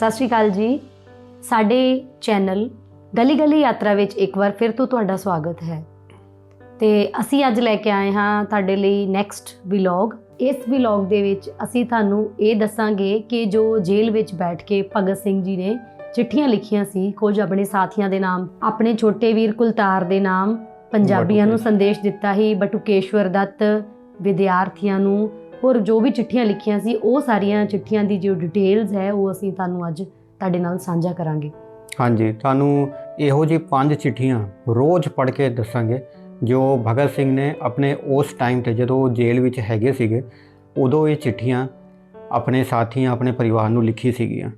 ਸਤਿ ਸ਼੍ਰੀ ਅਕਾਲ ਜੀ। ਸਾਡੇ ਚੈਨਲ ਗਲੀ ਗਲੀ ਯਾਤਰਾ ਵਿੱਚ ਇੱਕ ਵਾਰ ਫਿਰ ਤੋਂ ਤੁਹਾਡਾ ਸਵਾਗਤ ਹੈ। ਤੇ ਅਸੀਂ ਅੱਜ ਲੈ ਕੇ ਆਏ ਹਾਂ ਤੁਹਾਡੇ ਲਈ ਨੈਕਸਟ ਵਲੌਗ ਇਸ ਵਲੌਗ ਦੇ ਵਿੱਚ ਅਸੀਂ ਤੁਹਾਨੂੰ ਇਹ ਦੱਸਾਂਗੇ ਕਿ ਜੋ ਜੇਲ੍ਹ ਵਿੱਚ ਬੈਠ ਕੇ ਭਗਤ ਸਿੰਘ ਜੀ ਨੇ ਚਿੱਠੀਆਂ ਲਿਖੀਆਂ ਸੀ ਕੁਝ ਆਪਣੇ ਸਾਥੀਆਂ ਦੇ ਨਾਮ ਆਪਣੇ ਛੋਟੇ ਵੀਰ ਕੁਲਤਾਰ ਦੇ ਨਾਮ ਪੰਜਾਬੀਆਂ ਨੂੰ ਸੰਦੇਸ਼ ਦਿੱਤਾ ਹੀ ਬਟੂਕੇਸ਼ਵਰ ਦੱਤ ਵਿਦਿਆਰਥੀਆਂ ਨੂੰ ਹੋਰ ਜੋ ਵੀ ਚਿੱਠੀਆਂ ਲਿਖੀਆਂ ਸੀ ਉਹ ਸਾਰੀਆਂ ਚਿੱਠੀਆਂ ਦੀ ਜੋ ਡਿਟੇਲਸ ਹੈ ਉਹ ਅਸੀਂ ਤੁਹਾਨੂੰ ਅੱਜ ਤੁਹਾਡੇ ਨਾਲ ਸਾਂਝਾ ਕਰਾਂਗੇ। ਹਾਂਜੀ ਤੁਹਾਨੂੰ ਇਹੋ ਜਿਹੀ ਪੰਜ ਚਿੱਠੀਆਂ ਰੋਜ਼ ਪੜ੍ਹ ਕੇ ਦੱਸਾਂਗੇ ਜੋ ਭਗਤ ਸਿੰਘ ਨੇ ਆਪਣੇ ਉਸ ਟਾਈਮ ਤੇ ਜਦੋਂ ਉਹ ਜੇਲ੍ਹ ਵਿੱਚ ਹੈਗੇ ਸੀਗੇ ਉਦੋਂ ਇਹ ਚਿੱਠੀਆਂ ਆਪਣੇ ਸਾਥੀਆਂ ਆਪਣੇ ਪਰਿਵਾਰ ਨੂੰ ਲਿਖੀ ਸੀਗੀਆਂ।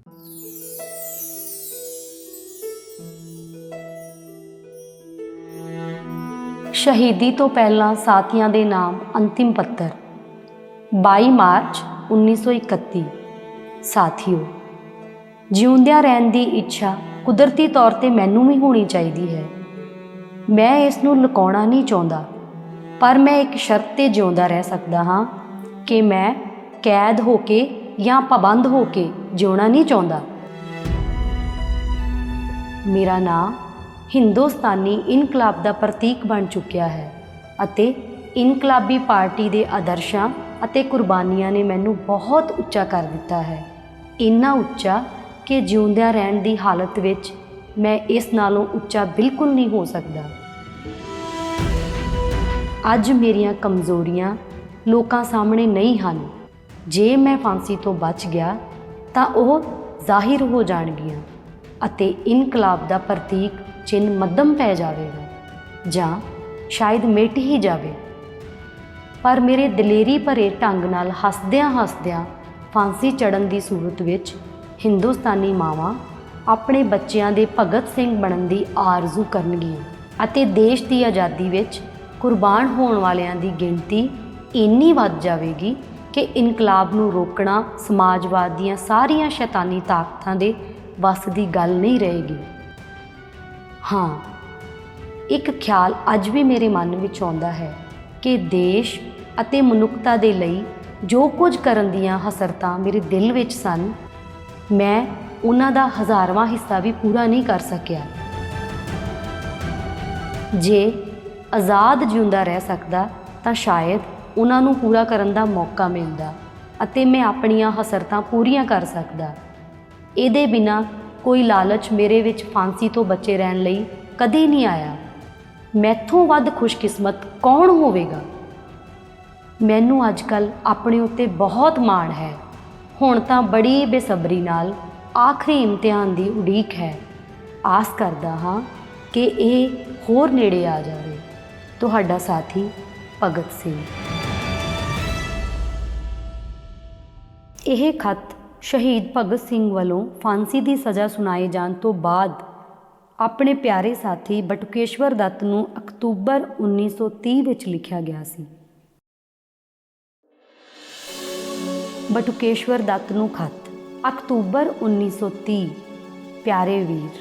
ਸ਼ਹੀਦੀ ਤੋਂ ਪਹਿਲਾਂ ਸਾਥੀਆਂ ਦੇ ਨਾਮ ਅੰਤਿਮ ਪੱਤਰ। 22 ਮਾਰਚ 1931 ਸਾਥੀਓ, ਜਿਉਂਦਿਆਂ ਰਹਿਣ ਦੀ ਇੱਛਾ ਕੁਦਰਤੀ ਤੌਰ ਤੇ ਮੈਨੂੰ ਵੀ ਹੋਣੀ ਚਾਹੀਦੀ ਹੈ। ਮੈਂ ਇਸ ਨੂੰ ਲੁਕਾਉਣਾ ਨਹੀਂ ਚਾਹੁੰਦਾ, ਪਰ ਮੈਂ ਇੱਕ ਸ਼ਰਤ ਤੇ ਜਿਉਂਦਾ ਰਹਿ ਸਕਦਾ ਹਾਂ ਕਿ ਮੈਂ ਕੈਦ ਹੋ ਕੇ ਜਾਂ ਪਾਬੰਦ ਹੋ ਕੇ ਜਿਉਣਾ ਨਹੀਂ ਚਾਹੁੰਦਾ। ਮੇਰਾ ਨਾਮ ਹਿੰਦੁਸਤਾਨੀ ਇਨਕਲਾਬ ਦਾ ਪ੍ਰਤੀਕ ਬਣ ਚੁੱਕਿਆ ਹੈ ਅਤੇ ਇਨਕਲਾਬੀ ਪਾਰਟੀ ਦੇ ਆਦਰਸ਼ਾਂ ਅਤੇ ਕੁਰਬਾਨੀਆਂ ਨੇ ਮੈਨੂੰ ਬਹੁਤ ਉੱਚਾ ਕਰ ਦਿੱਤਾ ਹੈ। ਇੰਨਾ ਉੱਚਾ ਕਿ ਜਿਉਂਦਿਆਂ ਰਹਿਣ ਦੀ ਹਾਲਤ ਵਿੱਚ ਮੈਂ ਇਸ ਨਾਲੋਂ ਉੱਚਾ ਬਿਲਕੁਲ ਨਹੀਂ ਹੋ ਸਕਦਾ। ਅੱਜ ਮੇਰੀਆਂ ਕਮਜ਼ੋਰੀਆਂ ਲੋਕਾਂ ਸਾਹਮਣੇ ਨਹੀਂ ਹਨ। ਜੇ ਮੈਂ ਫਾਂਸੀ ਤੋਂ ਬਚ ਗਿਆ, ਤਾਂ ਉਹ ਜ਼ਾਹਿਰ ਹੋ ਜਾਣਗੀਆਂ ਅਤੇ ਇਨਕਲਾਬ ਦਾ ਪ੍ਰਤੀਕ ਚਿੰਨ ਮੱਧਮ ਪੈ ਜਾਵੇਗਾ ਜਾਂ ਸ਼ਾਇਦ ਮਿਟ ਹੀ ਜਾਵੇ। ਪਰ ਮੇਰੇ ਦਲੇਰੀ ਭਰੇ ਢੰਗ ਨਾਲ ਹੱਸਦਿਆਂ ਹੱਸਦਿਆਂ ਫਾਂਸੀ ਚੜਨ ਦੀ ਸੂਰਤ ਵਿੱਚ ਹਿੰਦੁਸਤਾਨੀ ਮਾਵਾਂ ਆਪਣੇ ਬੱਚਿਆਂ ਦੇ ਭਗਤ ਸਿੰਘ ਬਣਨ ਦੀ ਆਰਜ਼ੂ ਕਰਨਗੀਆਂ ਅਤੇ ਦੇਸ਼ ਦੀ ਆਜ਼ਾਦੀ ਵਿੱਚ ਕੁਰਬਾਨ ਹੋਣ ਵਾਲਿਆਂ ਦੀ ਗਿਣਤੀ ਇੰਨੀ ਵੱਧ ਜਾਵੇਗੀ ਕਿ ਇਨਕਲਾਬ ਨੂੰ ਰੋਕਣਾ ਸਮਾਜਵਾਦ ਦੀਆਂ ਸਾਰੀਆਂ ਸ਼ੈਤਾਨੀ ਤਾਕਤਾਂ ਦੇ ਵੱਸ ਦੀ ਗੱਲ ਨਹੀਂ ਰਹੇਗੀ। ਹਾਂ, ਇੱਕ ਖਿਆਲ ਅੱਜ ਵੀ ਮੇਰੇ ਮਨ ਵਿੱਚ ਆਉਂਦਾ ਹੈ ਕਿ ਦੇਸ਼ ਅਤੇ ਮਨੁੱਖਤਾ ਦੇ ਲਈ ਜੋ ਕੁਝ ਕਰਨ ਦੀਆਂ ਹਸਰਤਾਂ ਮੇਰੇ ਦਿਲ ਵਿੱਚ ਸਨ, ਮੈਂ ਉਹਨਾਂ ਦਾ ਹਜ਼ਾਰਵਾਂ ਹਿੱਸਾ ਵੀ ਪੂਰਾ ਨਹੀਂ ਕਰ ਸਕਿਆ। ਜੇ ਆਜ਼ਾਦ ਜਿਉਂਦਾ ਰਹਿ ਸਕਦਾ, ਤਾਂ ਸ਼ਾਇਦ ਉਹਨਾਂ ਨੂੰ ਪੂਰਾ ਕਰਨ ਦਾ ਮੌਕਾ ਮਿਲਦਾ ਅਤੇ ਮੈਂ ਆਪਣੀਆਂ ਹਸਰਤਾਂ ਪੂਰੀਆਂ ਕਰ ਸਕਦਾ। ਇਹਦੇ ਬਿਨਾ ਕੋਈ ਲਾਲਚ ਮੇਰੇ ਵਿੱਚ ਫਾਂਸੀ ਤੋਂ ਬਚੇ ਰਹਿਣ ਲਈ ਕਦੇ ਨਹੀਂ ਆਇਆ। ਮੈਥੋਂ ਵੱਧ ਖੁਸ਼ਕਿਸਮਤ ਕੌਣ ਹੋਵੇਗਾ? ਮੈਨੂੰ ਅੱਜਕੱਲ ਆਪਣੇ ਉੱਤੇ ਬਹੁਤ ਮਾਣ ਹੈ। ਹੁਣ ਤਾਂ ਬੜੀ ਬੇਸਬਰੀ ਨਾਲ ਆਖਰੀ ਇਮਤਿਹਾਨ ਦੀ ਉਡੀਕ ਹੈ। ਆਸ ਕਰਦਾ ਹਾਂ ਕਿ ਇਹ ਹੋਰ ਨੇੜੇ ਆ ਜਾਵੇ। ਤੁਹਾਡਾ ਸਾਥੀ ਭਗਤ ਸਿੰਘ। ਇਹ ਖਤ ਸ਼ਹੀਦ ਭਗਤ ਸਿੰਘ ਵੱਲੋਂ ਫਾਂਸੀ ਦੀ ਸਜ਼ਾ ਸੁਣਾਏ ਜਾਣ ਤੋਂ ਬਾਅਦ ਆਪਣੇ ਪਿਆਰੇ ਸਾਥੀ ਬਟੁਕੇਸ਼ਵਰ ਦੱਤ ਨੂੰ ਅਕਤੂਬਰ 1930 ਵਿੱਚ ਲਿਖਿਆ ਗਿਆ ਸੀ। ਬਟੁਕੇਸ਼ਵਰ ਦੱਤ ਨੂੰ ਖਤ। ਅਕਤੂਬਰ 1930 ਪਿਆਰੇ ਵੀਰ,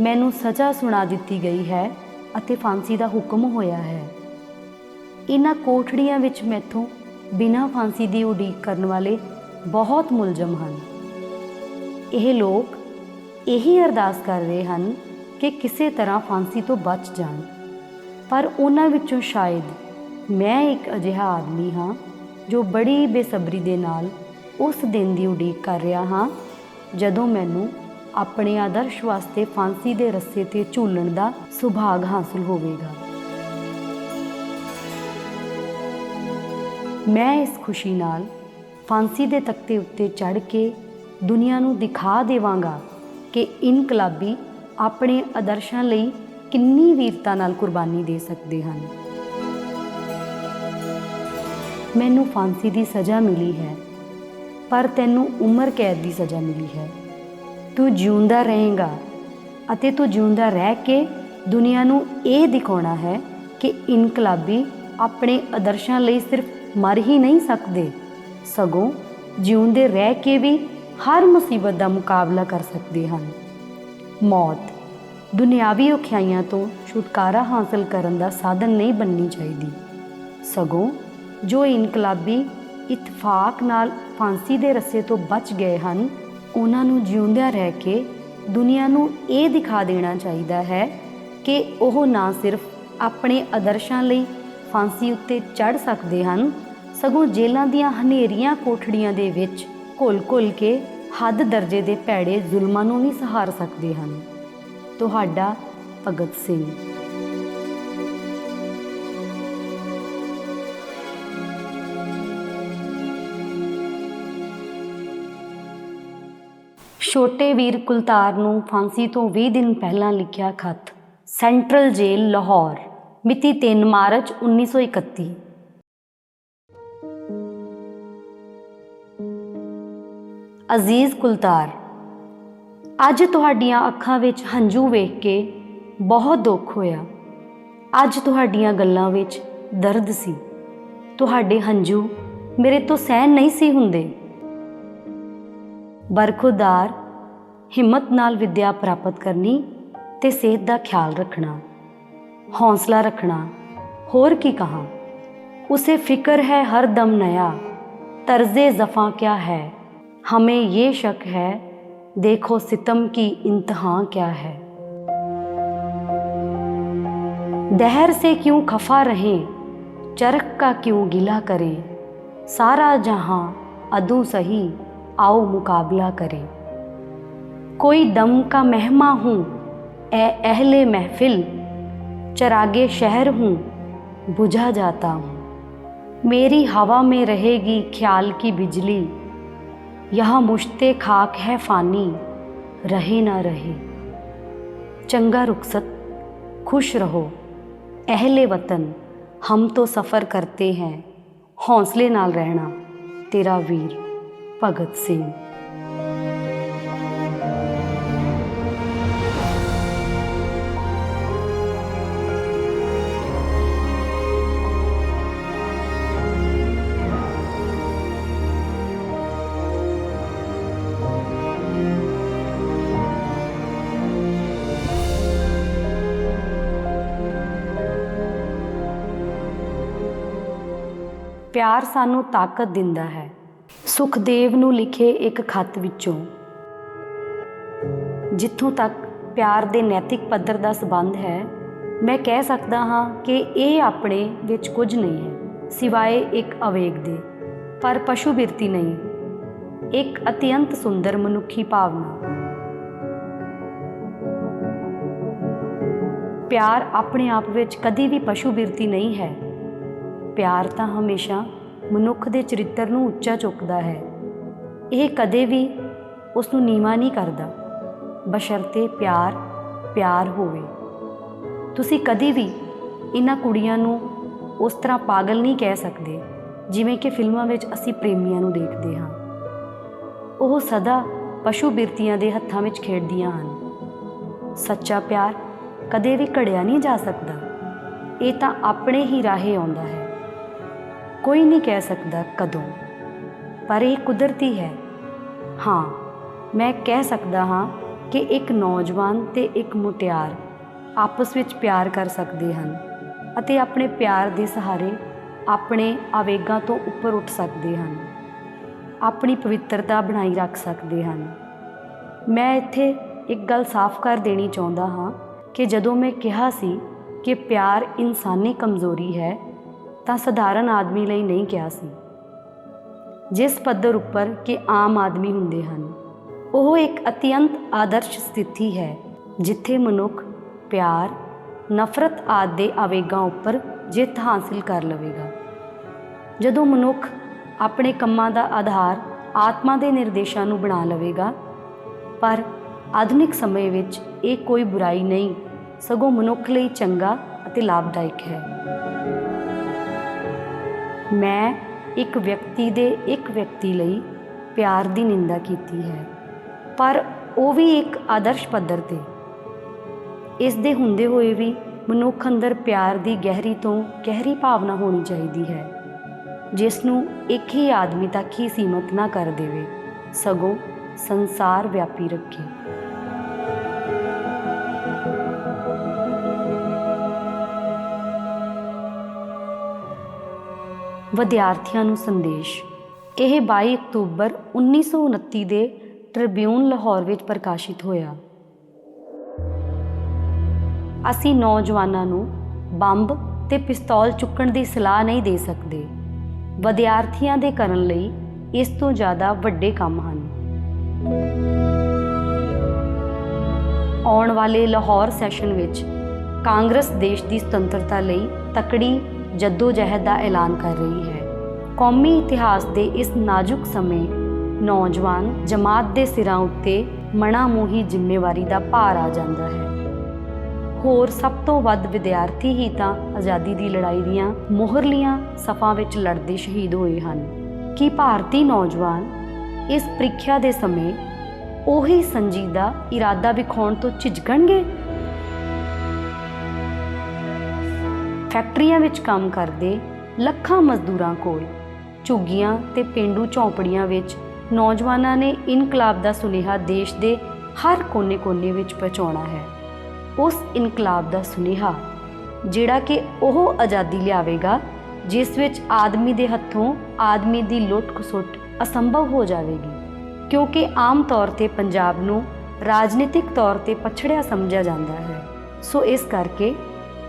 ਮੈਨੂੰ ਸਜ਼ਾ ਸੁਣਾ ਦਿੱਤੀ ਗਈ ਹੈ ਅਤੇ ਫਾਂਸੀ ਦਾ ਹੁਕਮ ਹੋਇਆ ਹੈ। ਇਹਨਾਂ ਕੋਠੜੀਆਂ ਵਿੱਚ ਮੈਥੋਂ ਬਿਨਾਂ ਫਾਂਸੀ ਦੀ ਉਡੀਕ ਕਰਨ ਵਾਲੇ ਬਹੁਤ ਮੁਲਜ਼ਮ ਹਨ। ਇਹ ਲੋਕ ਇਹੀ ਅਰਦਾਸ ਕਰ ਰਹੇ ਹਨ ਕਿ ਕਿਸੇ ਤਰ੍ਹਾਂ ਫਾਂਸੀ ਤੋਂ ਬਚ ਜਾਣ। ਪਰ ਉਹਨਾਂ ਵਿੱਚੋਂ ਸ਼ਾਇਦ ਮੈਂ ਇੱਕ ਅਜਿਹਾ ਆਦਮੀ ਹਾਂ ਜੋ ਬੜੀ ਬੇਸਬਰੀ ਦੇ ਨਾਲ ਉਸ ਦਿਨ ਦੀ ਉਡੀਕ ਕਰ ਰਿਹਾ ਹਾਂ, ਜਦੋਂ ਮੈਨੂੰ ਆਪਣੇ ਆਦਰਸ਼ ਵਾਸਤੇ ਫਾਂਸੀ ਦੇ ਰੱਸੇ ਤੇ ਝੂਲਣ ਦਾ ਸੁਭਾਗ ਹਾਸਲ ਹੋਵੇਗਾ। ਮੈਂ ਇਸ ਖੁਸ਼ੀ ਨਾਲ ਫਾਂਸੀ ਦੇ ਤਖਤੇ ਉੱਤੇ ਚੜ੍ਹ ਕੇ ਦੁਨੀਆ ਨੂੰ ਦਿਖਾ ਦੇਵਾਂਗਾ ਕਿ ਇਨਕਲਾਬੀ ਆਪਣੇ ਆਦਰਸ਼ਾਂ ਲਈ ਕਿੰਨੀ ਵੀਰਤਾ ਨਾਲ ਕੁਰਬਾਨੀ ਦੇ ਸਕਦੇ ਹਨ। ਮੈਨੂੰ ਫਾਂਸੀ ਦੀ ਸਜ਼ਾ ਮਿਲੀ ਹੈ, ਪਰ ਤੈਨੂੰ ਉਮਰ ਕੈਦ ਦੀ ਸਜ਼ਾ ਮਿਲੀ ਹੈ। ਤੂੰ ਜਿਉਂਦਾ ਰਹੇਗਾ ਅਤੇ ਤੂੰ ਜਿਉਂਦਾ ਰਹਿ ਕੇ ਦੁਨੀਆ ਨੂੰ ਇਹ ਦਿਖਾਉਣਾ ਹੈ ਕਿ ਇਨਕਲਾਬੀ ਆਪਣੇ ਆਦਰਸ਼ਾਂ ਲਈ ਸਿਰਫ ਮਰ ਹੀ ਨਹੀਂ ਸਕਦੇ, ਸਗੋਂ ਜਿਉਂਦੇ ਰਹਿ ਕੇ ਵੀ ਹਰ ਮੁਸੀਬਤ ਦਾ ਮੁਕਾਬਲਾ ਕਰ ਸਕਦੇ ਹਨ। ਮੌਤ, ਦੁਨਿਆਵੀ ਔਖਿਆਈਆਂ ਤੋਂ ਛੁਟਕਾਰਾ ਹਾਸਲ ਕਰਨ ਦਾ ਸਾਧਨ ਨਹੀਂ ਬਣਨੀ ਚਾਹੀਦੀ, ਸਗੋਂ ਜੋ ਇਨਕਲਾਬੀ ਇਤਫਾਕ ਨਾਲ ਫਾਂਸੀ ਦੇ ਰੱਸੇ ਤੋਂ ਬਚ ਗਏ ਹਨ, ਉਹਨਾਂ ਨੂੰ ਜਿਉਂਦਿਆਂ ਰਹਿ ਕੇ ਦੁਨੀਆ ਨੂੰ ਇਹ ਦਿਖਾ ਦੇਣਾ ਚਾਹੀਦਾ ਹੈ ਕਿ ਉਹ ਨਾ ਸਿਰਫ ਆਪਣੇ ਆਦਰਸ਼ਾਂ ਲਈ ਫਾਂਸੀ ਉੱਤੇ ਚੜ ਸਕਦੇ ਹਨ, ਸਗੋਂ ਜੇਲ੍ਹਾਂ ਦੀਆਂ ਹਨੇਰੀਆਂ ਕੋਠੜੀਆਂ ਦੇ ਵਿੱਚ ਘੁਲ-ਘੁਲ ਕੇ ਹੱਦ ਦਰਜੇ ਦੇ ਭੈੜੇ ਜ਼ੁਲਮਾਂ ਨੂੰ ਵੀ ਸਹਾਰ ਸਕਦੇ ਹਨ। ਤੁਹਾਡਾ ਭਗਤ ਸਿੰਘ ਛੋਟੇ ਵੀਰ ਕੁਲਤਾਰ ਨੂੰ ਫਾਂਸੀ ਤੋਂ 20 ਦਿਨ ਪਹਿਲਾਂ ਲਿਖਿਆ ਖੱਤ, ਸੈਂਟਰਲ ਜੇਲ੍ਹ, ਲਾਹੌਰ, ਮਿਤੀ 3 ਮਾਰਚ 1931 ਅਜ਼ੀਜ਼ ਕੁਲਤਾਰ, ਅੱਜ ਤੁਹਾਡੀਆਂ ਅੱਖਾਂ ਵਿੱਚ ਹੰਝੂ ਵੇਖ ਕੇ ਬਹੁਤ ਦੁੱਖ ਹੋਇਆ। ਅੱਜ ਤੁਹਾਡੀਆਂ ਗੱਲਾਂ ਵਿੱਚ ਦਰਦ ਸੀ। ਤੁਹਾਡੇ ਹੰਝੂ ਮੇਰੇ ਤੋਂ ਸਹਿਨ ਨਹੀਂ ਸੀ ਹੁੰਦੇ। ਬਰਖੁਦਾਰ ਹਿੰਮਤ ਨਾਲ ਵਿੱਦਿਆ ਪ੍ਰਾਪਤ ਕਰਨੀ ਤੇ ਸਿਹਤ ਦਾ ਖਿਆਲ ਰੱਖਣਾ, ਹੌਸਲਾ ਰੱਖਣਾ, ਹੋਰ ਕੀ ਕਹਾ? ਉਸੇ ਫਿਕਰ ਹੈ ਹਰ ਦਮ ਨਇਆ ਤਰਜ਼ੇ ਜ਼ਫਾ ਕਿਆ ਹੈ? ਹਮੇ ਇਹ ਸ਼ੱਕ ਹੈ, ਦੇਖੋ ਸਿਤਮ ਕੀ ਇੰਤਹਾ ਕਿਆ ਹੈ? दहर से क्यों खफा रहें चरख का क्यों गिला करें सारा जहां अदू सही आओ मुकाबला करें कोई दम का महमा हूँ ए अहले महफिल, चरागे शहर हूँ, बुझा जाता हूँ। मेरी हवा में रहेगी ख्याल की बिजली, यहाँ मुश्ते खाक है फानी, रहे ना रहे। चंगा रुखसत, खुश रहो, अहले वतन, हम तो सफ़र करते हैं, हौसले नाल रहना, तेरा वीर, भगत सिंह। ਪਿਆਰ ਸਾਨੂੰ ਤਾਕਤ ਦਿੰਦਾ ਹੈ। ਸੁਖਦੇਵ ਨੂੰ ਲਿਖੇ ਇੱਕ ਖੱਤ ਵਿੱਚੋਂ। ਜਿੱਥੋਂ ਤੱਕ ਪਿਆਰ ਦੇ ਨੈਤਿਕ ਪੱਧਰ ਦਾ ਸਬੰਧ ਹੈ, ਮੈਂ ਕਹਿ ਸਕਦਾ ਹਾਂ ਕਿ ਇਹ ਆਪਣੇ ਵਿੱਚ ਕੁਝ ਨਹੀਂ ਹੈ, ਸਿਵਾਏ ਇੱਕ ਅਵੇਗ ਦੇ। ਪਰ ਪਸ਼ੂ ਬਿਰਤੀ ਨਹੀਂ, ਇੱਕ ਅਤਿਅੰਤ ਸੁੰਦਰ ਮਨੁੱਖੀ ਭਾਵਨਾ। ਪਿਆਰ ਆਪਣੇ ਆਪ ਵਿੱਚ ਕਦੀ ਵੀ ਪਸ਼ੂ ਬਿਰਤੀ ਨਹੀਂ ਹੈ। ਪਿਆਰ ਤਾਂ ਹਮੇਸ਼ਾ ਮਨੁੱਖ ਦੇ ਚਰਿੱਤਰ ਨੂੰ ਉੱਚਾ ਚੁੱਕਦਾ ਹੈ। ਇਹ ਕਦੇ ਵੀ ਉਸ ਨੂੰ ਨੀਵਾਂ ਨਹੀਂ ਕਰਦਾ। ਬਸ਼ਰਤੇ ਪਿਆਰ ਪਿਆਰ ਹੋਵੇ। ਤੁਸੀਂ ਕਦੇ ਵੀ ਇਹਨਾਂ ਕੁੜੀਆਂ ਨੂੰ ਉਸ ਤਰ੍ਹਾਂ ਪਾਗਲ ਨਹੀਂ ਕਹਿ ਸਕਦੇ, ਜਿਵੇਂ ਕਿ ਫਿਲਮਾਂ ਵਿੱਚ ਅਸੀਂ ਪ੍ਰੇਮੀਆਂ ਨੂੰ ਦੇਖਦੇ ਹਾਂ। ਉਹ ਸਦਾ ਪਸ਼ੂ ਬਿਰਤੀਆਂ ਦੇ ਹੱਥਾਂ ਵਿੱਚ ਖੇਡਦੀਆਂ ਹਨ। ਸੱਚਾ ਪਿਆਰ ਕਦੇ ਵੀ ਘੜਿਆ ਨਹੀਂ ਜਾ ਸਕਦਾ। ਇਹ ਤਾਂ ਆਪਣੇ ਹੀ ਰਾਹੇ ਆਉਂਦਾ ਹੈ। ਕੋਈ ਨਹੀਂ ਕਹਿ ਸਕਦਾ ਕਦੋਂ, ਪਰ ਇਹ ਕੁਦਰਤੀ ਹੈ। ਹਾਂ, ਮੈਂ ਕਹਿ ਸਕਦਾ ਹਾਂ ਕਿ ਇੱਕ ਨੌਜਵਾਨ ਤੇ ਇੱਕ ਮੁਟਿਆਰ ਆਪਸ ਵਿੱਚ ਪਿਆਰ ਕਰ ਸਕਦੇ ਹਨ ਅਤੇ ਆਪਣੇ ਪਿਆਰ ਦੇ ਸਹਾਰੇ ਆਪਣੇ ਆਵੇਗਾਂ ਤੋਂ ਉੱਪਰ ਉੱਠ ਸਕਦੇ ਹਨ, ਆਪਣੀ ਪਵਿੱਤਰਤਾ ਬਣਾਈ ਰੱਖ ਸਕਦੇ ਹਨ। ਮੈਂ ਇੱਥੇ ਇੱਕ ਗੱਲ ਸਾਫ਼ ਕਰ ਦੇਣੀ ਚਾਹੁੰਦਾ ਹਾਂ ਕਿ ਜਦੋਂ ਮੈਂ ਕਿਹਾ ਸੀ ਕਿ ਪਿਆਰ ਇਨਸਾਨੀ ਕਮਜ਼ੋਰੀ ਹੈ ਤਾਂ ਸਧਾਰਨ ਆਦਮੀ ਲਈ ਨਹੀਂ ਕਿਹਾ ਸੀ। ਜਿਸ ਪੱਧਰ ਉੱਪਰ ਕਿ ਆਮ ਆਦਮੀ ਹੁੰਦੇ ਹਨ, ਉਹ ਇੱਕ ਅਤਿਅੰਤ ਆਦਰਸ਼ ਸਥਿਤੀ ਹੈ, ਜਿੱਥੇ ਮਨੁੱਖ ਪਿਆਰ, ਨਫ਼ਰਤ ਆਦਿ ਦੇ ਆਵੇਗਾਂ ਉੱਪਰ ਜਿੱਤ ਹਾਸਲ ਕਰ ਲਵੇਗਾ। ਜਦੋਂ ਮਨੁੱਖ ਆਪਣੇ ਕੰਮਾਂ ਦਾ ਆਧਾਰ ਆਤਮਾ ਦੇ ਨਿਰਦੇਸ਼ਾਂ ਨੂੰ ਬਣਾ ਲਵੇਗਾ, ਪਰ ਆਧੁਨਿਕ ਸਮੇਂ ਵਿੱਚ ਇਹ ਕੋਈ ਬੁਰਾਈ ਨਹੀਂ, ਸਗੋਂ ਮਨੁੱਖ ਲਈ ਚੰਗਾ ਅਤੇ ਲਾਭਦਾਇਕ ਹੈ। ਮੈਂ ਇੱਕ ਵਿਅਕਤੀ ਦੇ ਇੱਕ ਵਿਅਕਤੀ ਲਈ ਪਿਆਰ ਦੀ ਨਿੰਦਾ ਕੀਤੀ ਹੈ, ਪਰ ਉਹ ਵੀ ਇੱਕ ਆਦਰਸ਼ ਪੱਧਰ ਤੇ। ਇਸ ਦੇ ਹੁੰਦੇ ਹੋਏ ਵੀ ਮਨੁੱਖ ਅੰਦਰ ਪਿਆਰ ਦੀ ਗਹਿਰੀ ਤੋਂ ਗਹਿਰੀ ਭਾਵਨਾ ਹੋਣੀ ਚਾਹੀਦੀ ਹੈ, ਜਿਸ ਨੂੰ ਇੱਕ ਹੀ ਆਦਮੀ ਤੱਕ ਹੀ ਸੀਮਤ ਨਾ ਕਰ ਦੇਵੇ, ਸਗੋਂ ਸੰਸਾਰ ਵਿਆਪੀ ਰੱਖੇ। ਵਿਦਿਆਰਥੀਆਂ ਨੂੰ ਸੰਦੇਸ਼। ਇਹ 22 ਅਕਤੂਬਰ 1929 ਦੇ ਟ੍ਰਿਬਿਊਨ ਲਾਹੌਰ ਵਿੱਚ ਪ੍ਰਕਾਸ਼ਿਤ ਹੋਇਆ। ਅਸੀਂ ਨੌਜਵਾਨਾਂ ਨੂੰ ਬੰਬ ਤੇ ਪਿਸਤੌਲ ਚੁੱਕਣ ਦੀ ਸਲਾਹ ਨਹੀਂ ਦੇ ਸਕਦੇ। ਵਿਦਿਆਰਥੀਆਂ ਦੇ ਕਰਨ ਲਈ ਇਸ ਤੋਂ ਜ਼ਿਆਦਾ ਵੱਡੇ ਕੰਮ ਹਨ। ਆਉਣ ਵਾਲੇ ਲਾਹੌਰ ਸੈਸ਼ਨ ਵਿੱਚ ਕਾਂਗਰਸ ਦੇਸ਼ ਦੀ ਸੁਤੰਤਰਤਾ ਲਈ ਤਕੜੀ ਜੱਦੋ-ਜਹਿਦ ਦਾ ਐਲਾਨ ਕਰ ਰਹੀ ਹੈ। ਕੌਮੀ ਇਤਿਹਾਸ ਦੇ ਇਸ ਨਾਜ਼ੁਕ ਸਮੇਂ ਨੌਜਵਾਨ ਜਮਾਤ ਦੇ ਸਿਰਾਂ ਉੱਤੇ ਮਨਾਮੋਹੀ ਜ਼ਿੰਮੇਵਾਰੀ ਦਾ ਭਾਰ ਆ ਜਾਂਦਾ ਹੈ। ਹੋਰ ਸਭ ਤੋਂ ਵੱਧ ਵਿਦਿਆਰਥੀ ਹੀ ਤਾਂ ਆਜ਼ਾਦੀ ਦੀ ਲੜਾਈ ਦੀਆਂ ਮੋਹਰਲੀਆਂ ਸਫਾਂ ਵਿੱਚ ਲੜਦੇ ਸ਼ਹੀਦ ਹੋਏ ਹਨ। ਕੀ ਭਾਰਤੀ ਨੌਜਵਾਨ ਇਸ ਪ੍ਰੀਖਿਆ ਦੇ ਸਮੇਂ ਉਹੀ ਸੰਜੀਦਾ ਇਰਾਦਾ ਵਿਖਾਉਣ ਤੋਂ ਝਿਜਕਣਗੇ? ਫੈਕਟਰੀਆਂ ਵਿੱਚ ਕੰਮ ਕਰਦੇ ਲੱਖਾਂ ਮਜ਼ਦੂਰਾਂ ਕੋਲ, ਝੁੱਗੀਆਂ ਤੇ ਪਿੰਡੂ ਝੌਂਪੜੀਆਂ ਵਿੱਚ ਨੌਜਵਾਨਾਂ ਨੇ ਇਨਕਲਾਬ ਦਾ ਸੁਨੇਹਾ ਦੇਸ਼ ਦੇ ਹਰ ਕੋਨੇ-ਕੋਨੇ ਵਿੱਚ ਪਹੁੰਚਾਉਣਾ ਹੈ। ਉਸ ਇਨਕਲਾਬ ਦਾ ਸੁਨੇਹਾ, ਜਿਹੜਾ ਕਿ ਉਹ ਆਜ਼ਾਦੀ ਲਿਆਵੇਗਾ, ਜਿਸ ਵਿੱਚ ਆਦਮੀ ਦੇ ਹੱਥੋਂ ਆਦਮੀ ਦੀ ਲੁੱਟ-ਖਸੁੱਟ ਅਸੰਭਵ ਹੋ ਜਾਵੇਗੀ। ਕਿਉਂਕਿ ਆਮ ਤੌਰ ਤੇ ਪੰਜਾਬ ਨੂੰ ਰਾਜਨੀਤਿਕ ਤੌਰ ਤੇ ਪਛੜਿਆ ਸਮਝਿਆ ਜਾਂਦਾ ਹੈ। ਸੋ ਇਸ ਕਰਕੇ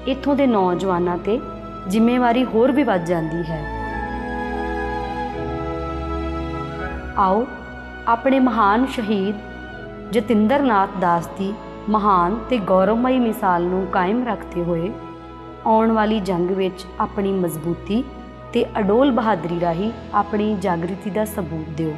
ਇੱਥੋਂ ਦੇ ਨੌਜਵਾਨਾਂ ਤੇ ਜ਼ਿੰਮੇਵਾਰੀ ਹੋਰ ਵੀ ਵੱਧ ਜਾਂਦੀ ਹੈ। ਆਓ ਆਪਣੇ ਮਹਾਨ ਸ਼ਹੀਦ ਜਤਿੰਦਰ ਨਾਥ ਦਾਸ ਦੀ ਮਹਾਨ ਤੇ ਗੌਰਵਮਈ ਮਿਸਾਲ ਨੂੰ ਕਾਇਮ ਰੱਖਦੇ ਹੋਏ ਆਉਣ ਵਾਲੀ ਜੰਗ ਵਿੱਚ ਆਪਣੀ ਮਜ਼ਬੂਤੀ ਤੇ ਅਡੋਲ ਬਹਾਦਰੀ ਰਾਹੀਂ ਆਪਣੀ ਜਾਗ੍ਰਿਤੀ ਦਾ ਸਬੂਤ ਦਿਓ।